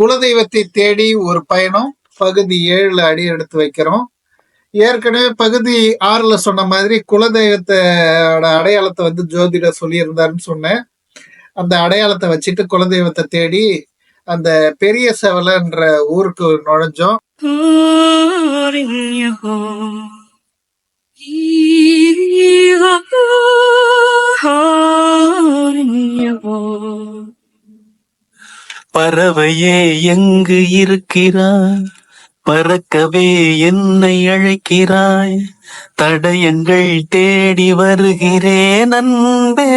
குலதெய்வத்தை தேடி ஒரு பயணம் பகுதி ஏழுல அடி எடுத்து வைக்கிறோம். ஏற்கனவே பகுதி ஆறுல சொன்ன மாதிரி குலதெய்வத்தோட அடையாளத்தை வந்து ஜோதிட சொல்லியிருந்தாருன்னு சொன்னேன். அந்த அடையாளத்தை வச்சுட்டு குலதெய்வத்தை தேடி அந்த பெரிய செவலன்ற ஊருக்கு நுழைஞ்சோம். பறவையே எங்கு இருக்கிறாய்? பறக்கவே என்னை அழைக்கிறாய்? தடயங்கள் தேடி வருகிறேன் அன்பே.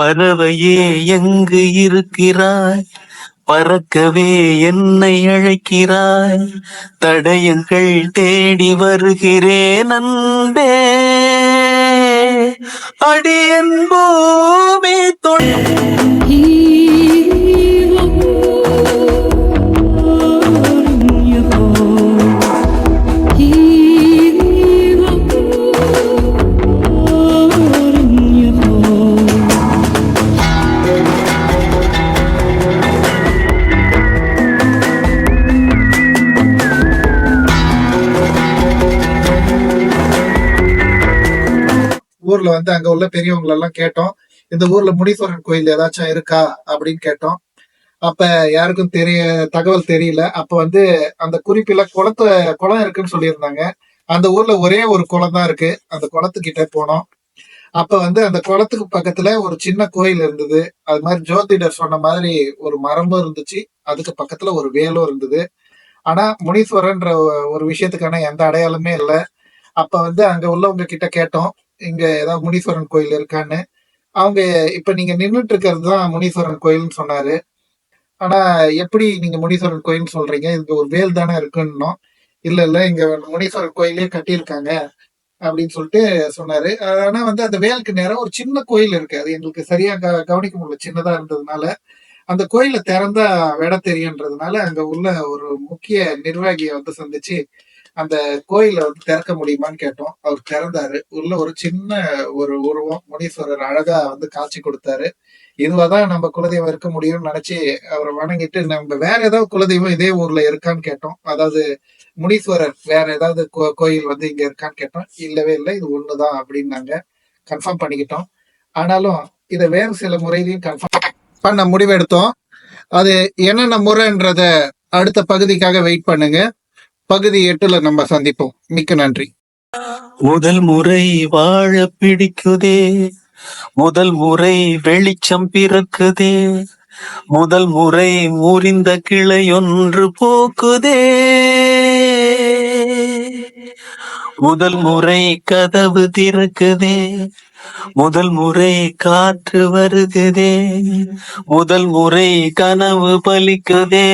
பறவையே எங்கு இருக்கிறாய்? பறக்கவே என்னை அழைக்கிறாய்? தடயங்கள் தேடி வருகிறேன் அன்பே. அடியன் ஊர்ல வந்து அங்க உள்ள பெரியவங்க எல்லாம் கேட்டோம். இந்த ஊர்ல முனீஸ்வரன் கோயில் ஏதாச்சும் இருக்கா அப்படின்னு கேட்டோம். அப்ப யாருக்கும் தெரிய தகவல் தெரியல. அப்ப வந்து அந்த குறிப்பில குளத்த குளம் இருக்குன்னு சொல்லியிருந்தாங்க. அந்த ஊர்ல ஒரே ஒரு குளம் தான் இருக்கு. அந்த குளத்துக்கிட்ட போனோம். அப்ப வந்து அந்த குளத்துக்கு பக்கத்துல ஒரு சின்ன கோயில் இருந்தது. அது மாதிரி ஜோதிடர் சொன்ன மாதிரி ஒரு மரமும் இருந்துச்சு. அதுக்கு பக்கத்துல ஒரு வேலும் இருந்தது. ஆனா முனீஸ்வரன்ற ஒரு விஷயத்துக்கான எந்த அடையாளமே இல்லை. அப்ப வந்து அங்க உள்ளவங்க கிட்ட கேட்டோம். இங்க ஏதாவது முனீஸ்வரன் கோயில் இருக்கான்னு. அவங்க இப்ப நீங்க நின்றுட்டு இருக்கிறது தான் முனீஸ்வரன் கோயில்னு சொன்னாரு. ஆனா எப்படி நீங்க முனீஸ்வரன் கோயில்னு சொல்றீங்க? இங்க ஒரு வேல் தானே இருக்குன்னோம். இல்ல இல்ல இங்க முனீஸ்வரன் கோயிலே கட்டியிருக்காங்க அப்படின்னு சொல்லிட்டு சொன்னாரு. ஆனா வந்து அந்த வேலுக்கு நேரம் ஒரு சின்ன கோயில் இருக்கு. அது எங்களுக்கு சரியா க- கவனிக்க முடியல. சின்னதா இருந்ததுனால. அந்த கோயில திறந்தா விட தெரியுன்றதுனால அங்க உள்ள ஒரு முக்கிய நிர்வாகியை வந்து சந்திச்சு அந்த கோயில வந்து திறக்க முடியுமான்னு கேட்டோம். அவர் திறந்தாரு. உள்ள ஒரு சின்ன ஒரு உருவம் முனீஸ்வரர் அழகா வந்து காட்சி கொடுத்தாரு. இதுவாதான் நம்ம குலதெய்வம் இருக்க முடியும்னு நினைச்சு அவரை வணங்கிட்டு நம்ம வேற ஏதாவது குலதெய்வம் இதே ஊர்ல இருக்கான்னு கேட்டோம். அதாவது முனீஸ்வரர் வேற ஏதாவது கோ- கோயில் வந்து இங்க இருக்கான்னு கேட்டோம். இல்லவே இல்லை இது ஒண்ணுதான் அப்படின்னாங்க. கன்ஃபார்ம் பண்ணிக்கிட்டோம். ஆனாலும் இதை வேறு சில முறையிலையும் கன்ஃபார்ம் பண்ண முடிவெடுத்தோம். அது என்னென்ன முறைன்றத அடுத்த பகுதிக்காக வெயிட் பண்ணுங்க. பகுதி எட்டுல நம்ம சந்திப்போம். மிக்க நன்றி. முதல் முறை வாழ பிடிக்குதே. முதல் முறை வெளிச்சம் பிறக்குதே. முதல் முறை முறிந்த கிளை ஒன்று போக்குதே. முதல் முறை கதவு திறக்குதே. முதல் முறை காற்று வருகுதே. முதல் முறை கனவு பலிக்குதே.